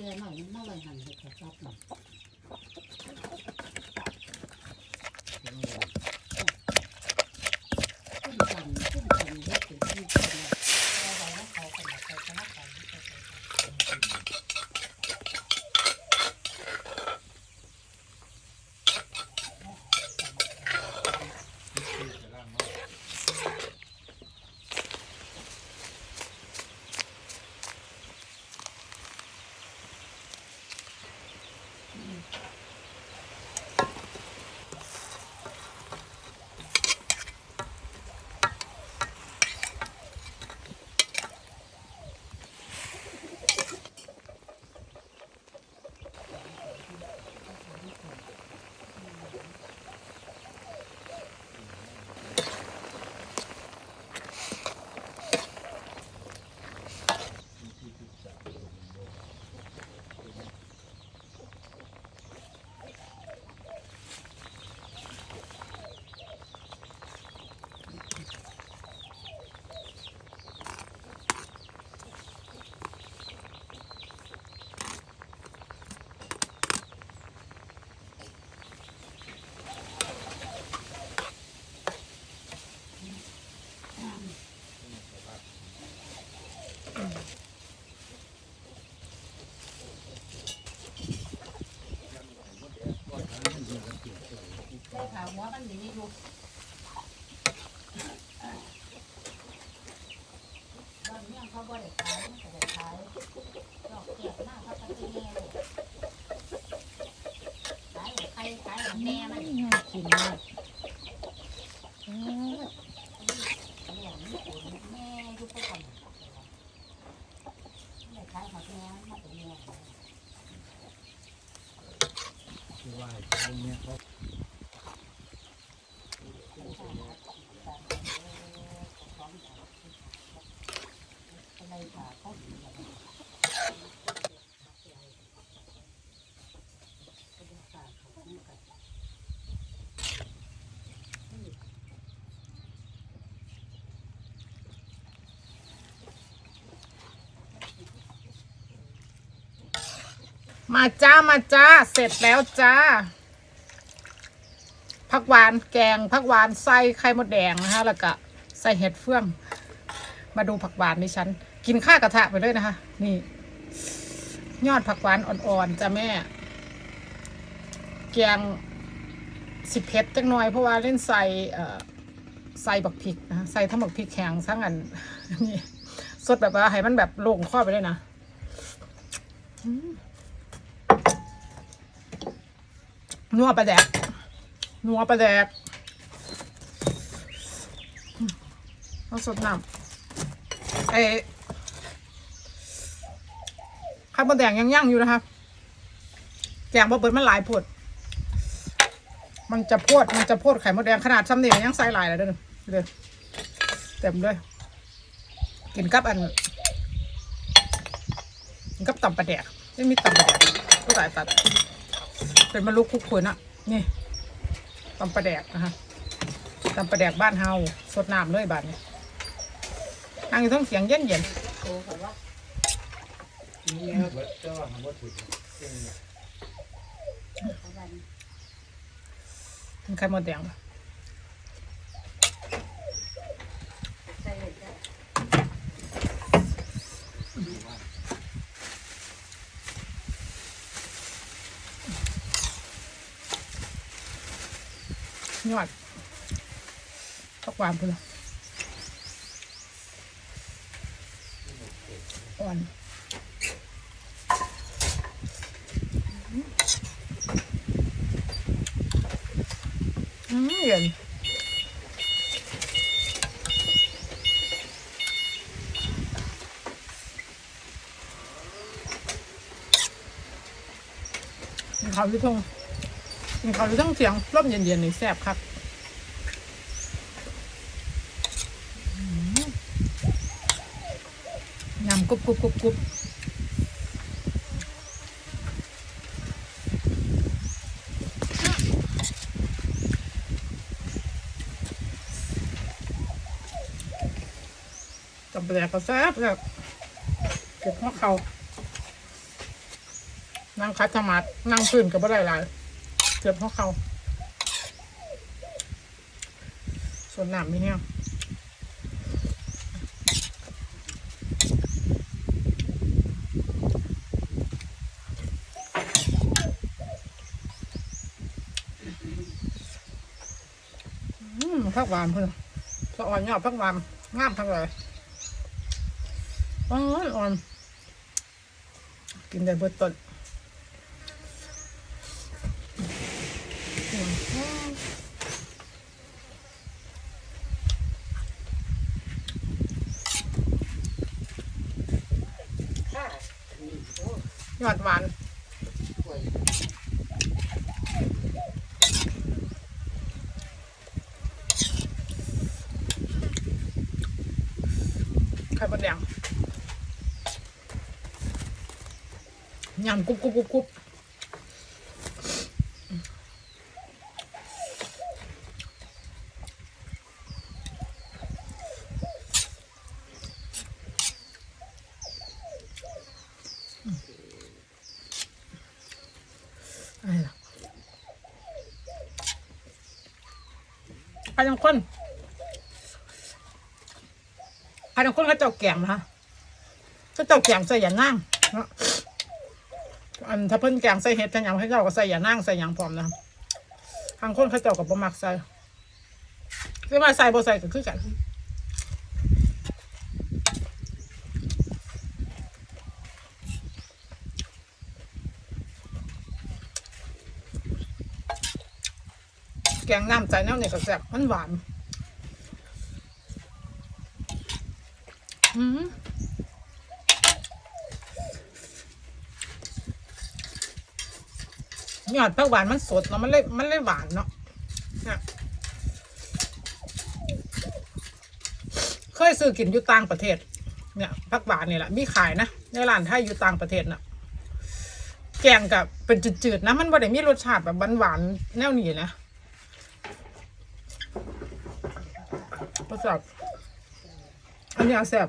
นกับแก่หน่อยมันมาไว้หันให้เขาจับมันขึ้น Mm-hmm. แต่ถามว่ามันหนีอยู่ตอนนี้เขาบ่ได้ขายมันก็ได้ขายดอกเกียบหน้าเขาก็จะแง่เลยขายใครขายของแม่มันน่ากินมากอ้าวแม่มันปวดแม่อยู่ไปก่อนไม่ขายของแม่มาเป็นแม่คือว่าตรงเนี้ยเขา อะไรค่ะเขาดีแล้วก็ มาจ้ามาจ้า เสร็จแล้วจ้าผักหวานแกงผักหวานใส่ไข่มดแดงนะคะแล้วก็ใส่เห็ดเฟือง มาดูผักหวานดิฉัน กินข้าวกระทะไปด้วยนะคะ นี่ ยอดผักหวานอ่อนๆจ้าแม่ แกงสิบเพ็ดจังหน่อยเพราะว่าเล่นใส่ใส่บักพริกนะใส่ทั้งบักพริกแข็งทั้งอันนี่สดแบบว่าให้มันแบบลงข้อไปเลยนะ นัวปลาแดกนัวปลาแดกอืมเอาสดน้ำไอ้ไข่มดแดงยังย่างอยู่นะคะแกงบะเบิดมันหลายผดมันจะพวดมันจะพวดไข่มดแดงขนาดซ้ำเนี่ยยังใส่หลายเลยเด้อเด้อเต็มเลยกินกับอันกินกับตำปลาแดกไม่มีตำปลาแดกก็ตายตัด เป็นมะลุกคุกคุนอะนี่ตำปลาแดกนะคะตำปลาแดกบ้านเฮาสดน้ำเลยบาดนี้นั่งอยู่ต้องเสียงเย็นเย็นโอ้เขาว่านี่เบิดเจ้าทำวันไข่มดแดงปะ ใส่เล ยจ้ะยอดพักหวานพุ่นละอ่อนอืมเย็นข้าวที่ทง กินข้าวที่ทุ่งเสียงร่มเย็นๆนี่แซ่บคักยำกรุบกรุบกรุบกรุบกับแปลกก็แซ่บแบบเก็บหัวเขานั่งคัดสมาธินั่งพื้นกับบ่ได้หลาย เจ็บเพราะเขาส่วนหนามมีเนี่ยอืมพักหวานเพื่อนสะอ่อนยอดพักหวานงามทั้งเลยอ่อนอ่อนกินได้เบิดต้น ยอดหวานไข่มดแดงยำกรุบกรุบกรุบกรุบ อะไรล่ะไปยังคนไปยังคนเขาเจ้าแกงนะคะเขาเจ้าแกงใส่อย่านั่งอันถ้าเพิ่นแกงใส่เห็ดจังหยังเขาเจ้าก็ใส่อย่านั่งใส่หยังพร้อมนะทางคนเขาเจ้ากับ่มักใส่คือมาใส่บ่ใส่ก็คือกัน กงน้ำใจแนวนี่ยก็แซ่บมันหวานอืมยอดผักหวานมันสดเนาะมันเลยมันเลยหวานเนาะเนี่ยเคยซื้อกินอยู่ต่างประเทศ เนี่ยผักหวานนี่แหละมีขายนะในร้านไทยอยู่ต่างประเทศน่ะแกงกับเป็นจืดๆนะมันบ่ได้มีรสชาติแบบหวานๆแนวนี้นะ ประสับอันนี้แซ่บ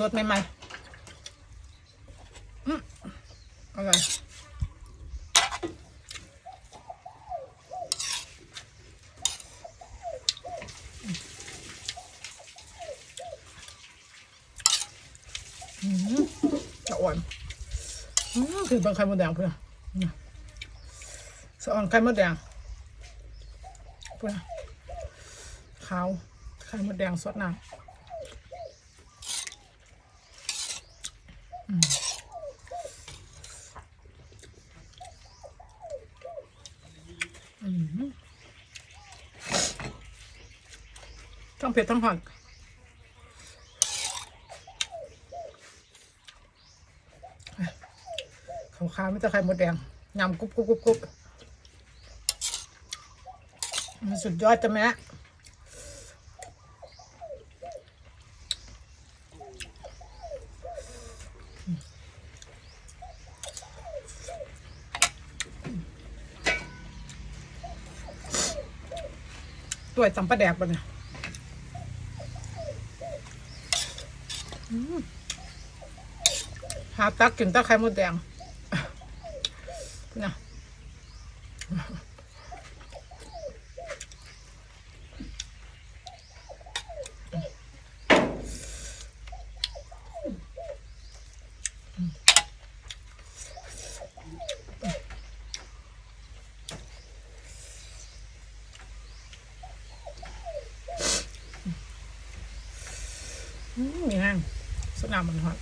สดๆใหม่ๆอืมอร่อยอืมจะอ่อนอืมคือเป็นไข่มดแดงเพื่อนสะอ่อนไข่มดแดง เพื่อนขาวไข่มดแดงสดน้ำอืมอืมทั้งเผ็ดทั้งหอนขาวๆไม่ต้องไข่มดแดงยำกรุบกรุบกรุบกรุบ มันสุดยอดจ้ะแม่ตัวจำปลาแดกปะเนี่ยหาตักกินแตะไข่มดแดงนะ อืมมีห้างส นามมันฮอต